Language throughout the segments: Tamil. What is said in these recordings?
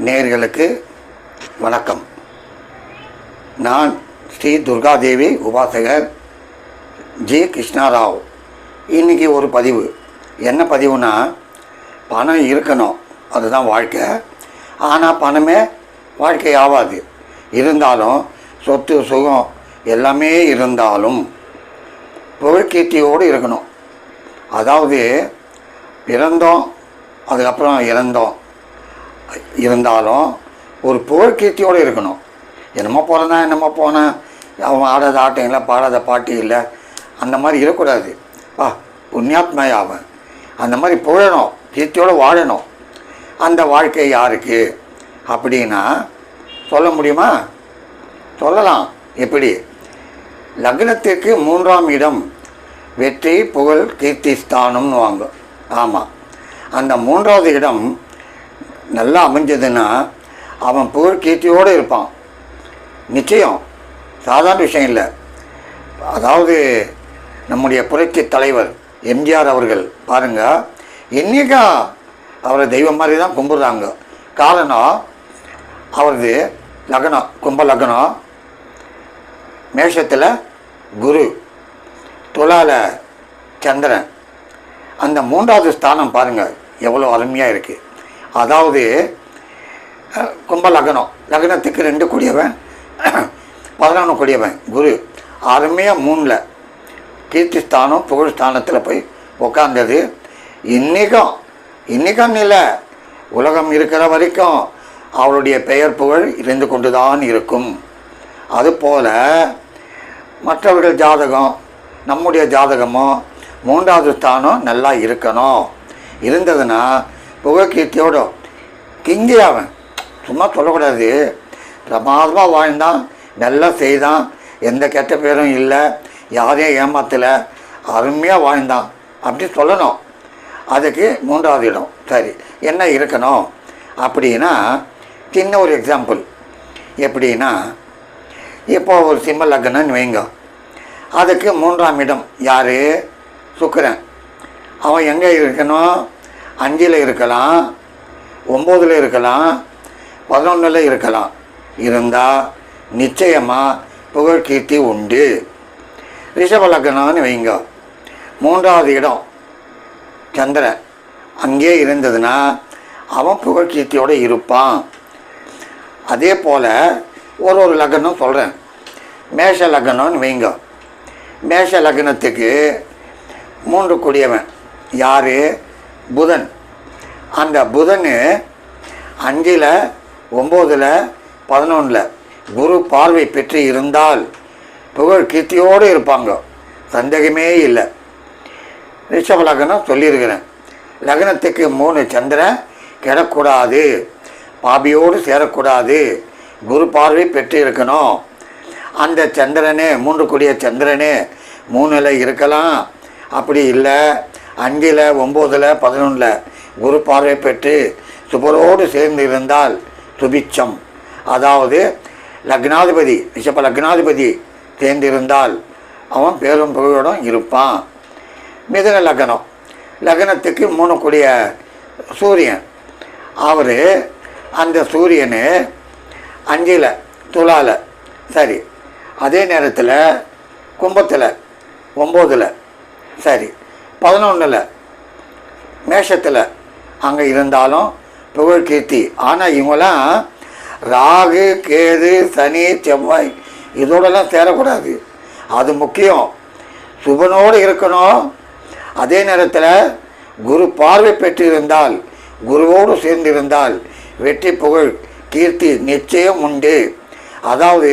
நேர்களுக்கு வணக்கம். நான் ஸ்ரீ துர்காதேவி உபாசகர் ஜி. கிருஷ்ணாராவ். இன்றைக்கி ஒரு பதிவு. என்ன பதிவுனா பணம் இருக்கணும். அதுதான் வாழ்க்கை. ஆனால் பணமே வாழ்க்கை ஆகாது இருந்தாலும் சொத்து சுகம் எல்லாமே இருந்தாலும் புகழ்கீர்த்தியோடு இருக்கணும். அதாவது பிறந்தோம் அதுக்கப்புறம் இறந்தோம். இருந்தாலும் ஒரு புகழ்கீர்த்தியோடு இருக்கணும். என்னமோ பிறந்தா என்னமோ போனேன் அவன் ஆடாத ஆட்டம் இல்லை பாடாத பாட்டி இல்லை. அந்த மாதிரி இருக்கக்கூடாது. வா புண்ணியாத்மையா அவன் அந்த மாதிரி புகழணும் கீர்த்தியோடு வாழணும். அந்த வாழ்க்கை யாருக்கு? அப்படின்னா சொல்ல முடியுமா? சொல்லலாம். எப்படி? லக்னத்திற்கு மூன்றாம் இடம் வெற்றி புகழ் கீர்த்தி ஸ்தானம்னு வாங்க. ஆமாம் அந்த மூன்றாவது இடம் நல்லா அமைஞ்சதுன்னா அவன் புகழ் கீர்த்தியோடு இருப்பான். நிச்சயம். சாதாரண விஷயம் இல்லை. அதாவது நம்முடைய புரட்சி தலைவர் எம்ஜிஆர் அவர்கள் பாருங்கள் என்றைக்கா அவரை தெய்வம் மாதிரி தான் கும்பிட்றாங்க. காரணம் அவரது லக்னம் கும்ப லக்னம் மேஷத்தில் குரு துலால சந்திரன். அந்த மூன்றாவது ஸ்தானம் பாருங்கள் எவ்வளோ அருமையாக இருக்குது அதாவது கும்ப லக்னம். லக்னத்துக்கு ரெண்டு கூடியவன் பதினொன்று கூடியவன் குரு. அருமையாக மூணில் கீர்த்தி ஸ்தானம் புகழ் ஸ்தானத்தில் போய் உட்காந்தது இன்றைக்கும் இன்றைக்கும் இல்லை. உலகம் இருக்கிற வரைக்கும் அவளுடைய பெயர் புகழ் இருந்து கொண்டு தான் இருக்கும் அதுபோல் மற்றவர்கள் ஜாதகம் நம்முடைய ஜாதகமும் மூன்றாவது ஸ்தானம் நல்லா இருக்கணும். இருந்ததுன்னா புகழ்கீர்த்தியோட கிங்கி அவன். சும்மா சொல்லக்கூடாது. பிரமாதமாக வாழ்ந்தான். நல்லா செய்தான். எந்த கெட்ட பேரும் இல்லை. யாரையும் ஏமாத்தலை. அருமையாக வாழ்ந்தான். அப்படி சொல்லணும். அதுக்கு மூன்றாவது இடம். சரி. என்ன இருக்கணும்? அப்படின்னா சின்ன ஒரு எக்ஸாம்பிள் எப்படின்னா இப்போ ஒரு சிம்ம லக்னன்னு வைங்க. அதுக்கு மூன்றாம் இடம் யார்? சுக்கரன். அவன் எங்கே இருக்கணும்? அஞ்சில் இருக்கலாம் ஒம்போதில் இருக்கலாம் பதினொன்றில் இருக்கலாம். இருந்தால் நிச்சயமாக புகழ் கீர்த்தி உண்டு. ரிஷபலக்கணம்னு வைங்க. மூன்றாவது இடம் சந்திரன் அங்கே இருந்ததுன்னா அவன் புகழ் கீர்த்தியோடு இருப்பான். அதே போல் ஒரு ஒரு லக்னம் சொல்கிறேன் மேஷ லக்னம்னு வைங்க. மேஷ லக்னத்துக்கு மூன்று கூடியவன். யார்? புதன். அந்த புதன் அஞ்சில் ஒம்போதில் பதினொன்றில் குரு பார்வை பெற்று இருந்தால் புகழ் கீர்த்தியோடு இருப்பாங்க. சந்தேகமே இல்லை. ரிஷப லக்னம் சொல்லியிருக்கிறேன். லக்னத்துக்கு மூணு சந்திரன் கிடக்கூடாது. பாபியோடு சேரக்கூடாது. குரு பார்வை பெற்று இருக்கணும். அந்த சந்திரனே மூன்று கூடிய சந்திரனே மூணில் இருக்கலாம். அப்படி இல்லை. அஞ்சில் ஒம்போதில் பதினொன்றில் குரு பார்வை பெற்று சுபரோடு சேர்ந்து இருந்தால் சுபிச்சம் அதாவது லக்னாதிபதி ரிஷப லக்னாதிபதி சேர்ந்திருந்தால் அவன் பேரும் புகழோடும் இருப்பான். மிதுன லக்னம். லக்னத்துக்கு மூணு கூடிய சூரியன். அவர் அந்த சூரியன் அஞ்சில் துலால சரி அதே நேரத்தில் கும்பத்தில் ஒம்போதில் சரி பதினொன்றில் மேஷத்தில் அங்கே இருந்தாலும் புகழ் கீர்த்தி. ஆனால் இவங்களாம் ராகு கேது சனி செவ்வாய் இதோடலாம் சேரக்கூடாது. அது முக்கியம். சுபனோடு இருக்கணும். அதே நேரத்தில் குரு பார்வை பெற்றிருந்தால் குருவோடு சேர்ந்திருந்தால் வெற்றி புகழ் கீர்த்தி நிச்சயம் உண்டு. அதாவது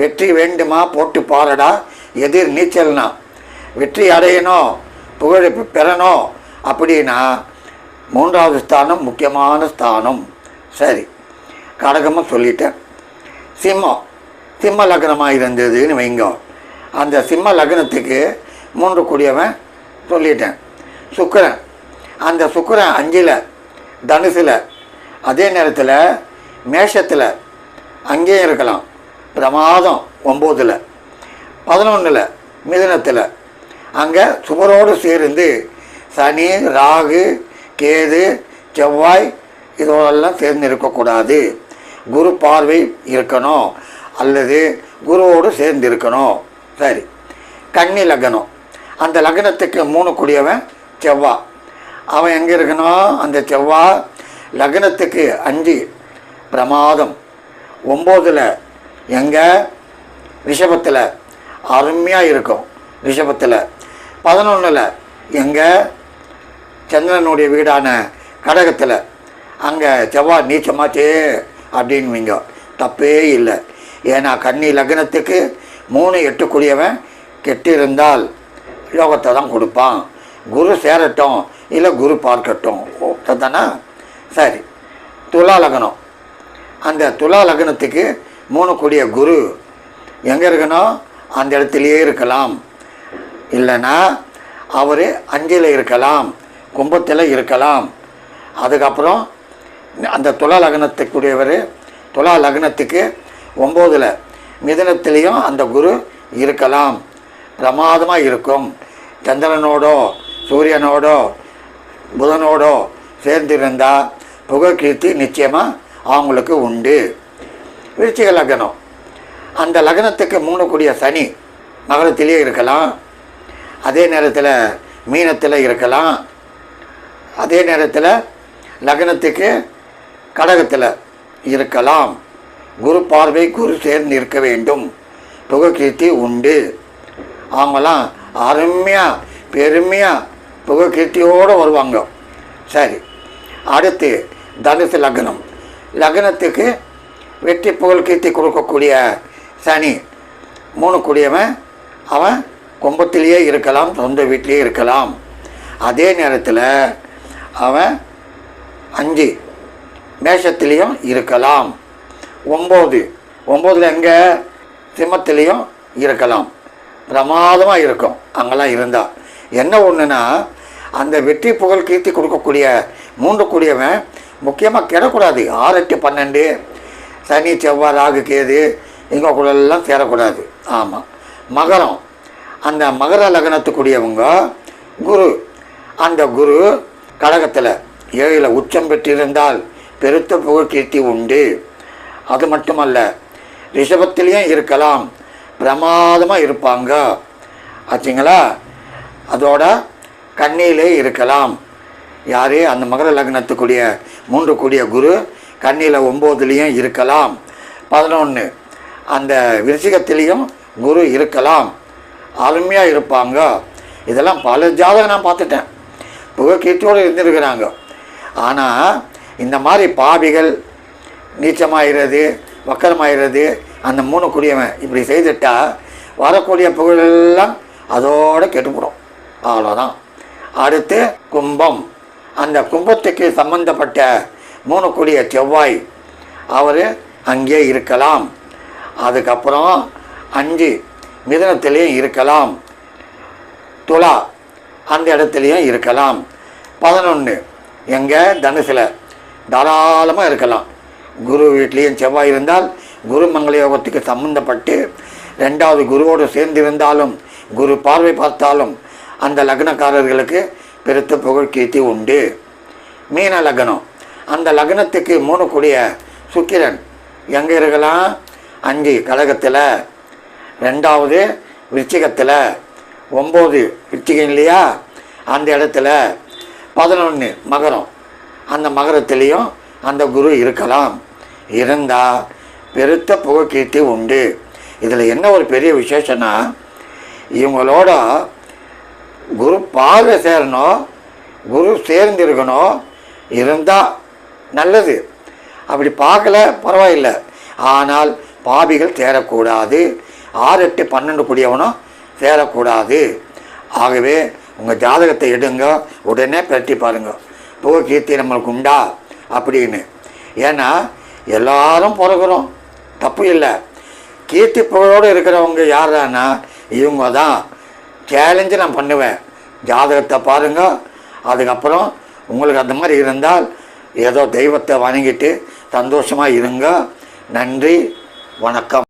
வெற்றி வேண்டுமா போட்டு பாருடா. எதிர் நீச்சல்னா. வெற்றி அடையணும். புகழை பெறணும் அப்படின்னா மூன்றாவது ஸ்தானம் முக்கியமான ஸ்தானம். சரி கடகமாக சொல்லிட்டேன். சிம்மம் சிம்ம லக்னமாக இருந்ததுன்னு வைங்க. அந்த சிம்ம லக்னத்துக்கு மூன்று கூடியவன் சொல்லிட்டேன். சுக்கரன் அந்த சுக்கரன் அஞ்சில் தனுசில் அதே நேரத்தில் மேஷத்தில் அங்கேயும் இருக்கலாம். பிரமாதம் ஒம்போதில் பதினொன்றில் மிதுனத்தில் அங்கே சுவரோடு சேர்ந்து சனி ராகு கேது செவ்வாய் இதோடெல்லாம் சேர்ந்து இருக்கக்கூடாது. குரு பார்வை இருக்கணும். அல்லது குருவோடு சேர்ந்து இருக்கணும். சரி. கன்னி லக்னம். அந்த லக்னத்துக்கு மூணு கூடியவன் செவ்வா. அவன் எங்கே இருக்கணும்? அந்த செவ்வா லக்னத்துக்கு அஞ்சு. பிரமாதம். ஒம்போதில் எங்கே? ரிஷபத்தில். அருமையாக இருக்கும். ரிஷபத்தில். பதினொன்றில் எங்கே சந்திரனுடைய வீடான கடகத்தில். அங்கே செவ்வாய் நீச்சமாச்சே அப்படின்வீங்க. தப்பே இல்லை. ஏன்னா கன்னி லக்னத்துக்கு மூணு எட்டுக்குரியவன் கெட்டிருந்தால் யோகத்தை தான் கொடுப்பான். குரு சேரட்டும் இல்லை குரு பார்க்கட்டும். தானே சரி. துலா லக்னம். அந்த துலா லக்னத்துக்கு மூணு கூடிய குரு எங்கே இருக்கணும்? அந்த இடத்துலையே இருக்கலாம். இல்லைன்னா அவர் அஞ்சில் இருக்கலாம் கும்பத்தில் இருக்கலாம். அதுக்கப்புறம் அந்த துலா லக்னத்துக்குரியவர் துலா லக்னத்துக்கு ஒம்போதில் மிதனத்திலையும் அந்த குரு இருக்கலாம். பிரமாதமாக இருக்கும். சந்திரனோடோ சூரியனோடோ புதனோடோ சேர்ந்திருந்தால் புகழ்கீர்த்தி நிச்சயமாக அவங்களுக்கு உண்டு. விருச்சிக லக்னம். அந்த லக்னத்துக்கு மூணு கூடிய சனி மகரத்திலே இருக்கலாம். அதே நேரத்தில் மீனத்தில் இருக்கலாம். அதே நேரத்தில் லக்னத்துக்கு கடகத்தில் இருக்கலாம். குரு பார்வை குரு சேர்ந்து இருக்க வேண்டும். புகக்கீர்த்தி உண்டு. அவங்களாம் அருமையாக பெருமையாக புகக்கீர்த்தியோடு வருவாங்க. சரி அடுத்து தனுசு லக்னம். லக்னத்துக்கு வெற்றி புகழ் கீர்த்தி கொடுக்கக்கூடிய சனி மூணு கூடியவன் அவன் கும்பத்திலேயே இருக்கலாம் சொந்த வீட்டிலேயே இருக்கலாம். அதே நேரத்தில் அவன் அஞ்சு மேஷத்துலேயும் இருக்கலாம். ஒம்பது. ஒம்போதில் எங்கே? சிம்மத்துலேயும் இருக்கலாம். பிரமாதமாக இருக்கும். அங்கெல்லாம் இருந்தால் என்ன ஒன்றுனா அந்த வெற்றி புகழ் கீர்த்தி கொடுக்கக்கூடிய மூன்று கூடியவன் முக்கியமாக கிடக்கூடாது. ஆறு எட்டு பன்னெண்டு சனி செவ்வாய் ராகு கேது இங்கே கூடலாம் சேரக்கூடாது. ஆமாம் மகரம். அந்த மகர லக்னத்துக்குரியவங்க குரு. அந்த குரு கடகத்தில் ஏழில் உச்சம் பெற்றிருந்தால் பெருத்த புகழ் கீர்த்தி உண்டு. அது மட்டுமல்ல ரிஷபத்திலையும் இருக்கலாம் பிரமாதமாக இருப்பாங்க. ஆச்சுங்களா? அதோட கண்ணியிலே இருக்கலாம். யார்? அந்த மகர லக்னத்துக்குரிய மூன்று கூடிய குரு கண்ணியில் ஒம்போதுலேயும் இருக்கலாம். பதினொன்று அந்த விருச்சிகத்திலையும் குரு இருக்கலாம். அருமையாக இருப்பாங்க. இதெல்லாம் பல ஜாதகம் நான் பார்த்துட்டேன். புகழ்கீர்த்தியோடு இருந்திருக்கிறாங்க. ஆனால் இந்த மாதிரி பாவிகள் நீச்சமாகிறது வக்கரமாகிறது அந்த மூணு குடியவன் இப்படி செய்துட்டால் வரக்கூடிய புகழெல்லாம் அதோட கெட்டுப்படும். அவ்வளோதான் அடுத்து கும்பம். அந்த கும்பத்துக்கு சம்பந்தப்பட்ட மூணு கூடிய செவ்வாய் அவர் அங்கே இருக்கலாம். அதுக்கப்புறம் அஞ்சு மிதனத்திலையும் இருக்கலாம். துலா அந்த இடத்துலையும் இருக்கலாம். பதினொன்று எங்கே? தனுசில். தாராளமாக இருக்கலாம். குரு வீட்லேயும் செவ்வாய் இருந்தால் குரு மங்கள யோகத்துக்கு சம்மந்தப்பட்டு ரெண்டாவது குருவோடு சேர்ந்திருந்தாலும் குரு பார்வை பார்த்தாலும் அந்த லக்னக்காரர்களுக்கு பெருத்த புகழ் கீர்த்தி உண்டு. மீன லக்னம். அந்த லக்னத்துக்கு மூணு கூடிய சுக்கிரன். எங்கே இருக்கலாம்? அஞ்சு கழகத்தில் ரெண்டாவது விருச்சிகத்தில் ஒம்பது விருச்சிகம் இல்லையா? அந்த இடத்துல பதினொன்று மகரம். அந்த மகரத்துலேயும் அந்த குரு இருக்கலாம். இருந்தால் பெருத்த புகழ்கீர்த்தி உண்டு. இதில் என்ன ஒரு பெரிய விசேஷம்னா இவங்களோட குரு பார்வை சேரணும் குரு சேர்ந்து இருக்கணும் இருந்தால் நல்லது. அப்படி பார்க்கல பரவாயில்லை. ஆனால் பாபிகள் சேரக்கூடாது ஆறு எட்டு பன்னெண்டு கூடியவனும் சேரக்கூடாது. ஆகவே உங்கள் ஜாதகத்தை எடுங்க உடனே பிரட்டி பாருங்க. புகை கீர்த்தி நம்மளுக்கு உண்டா? அப்படின்னு. ஏன்னா எல்லாரும் பிறகுறோம் தப்பு இல்லை. கீர்த்தி புகழோடு இருக்கிறவங்க யாரானா இவங்க தான். சேலஞ்சு நான் பண்ணுவேன். ஜாதகத்தை பாருங்கள் அதுக்கப்புறம் உங்களுக்கு அந்த மாதிரி இருந்தால் ஏதோ தெய்வத்தை வணங்கிட்டு சந்தோஷமாக இருங்க. நன்றி. வணக்கம்.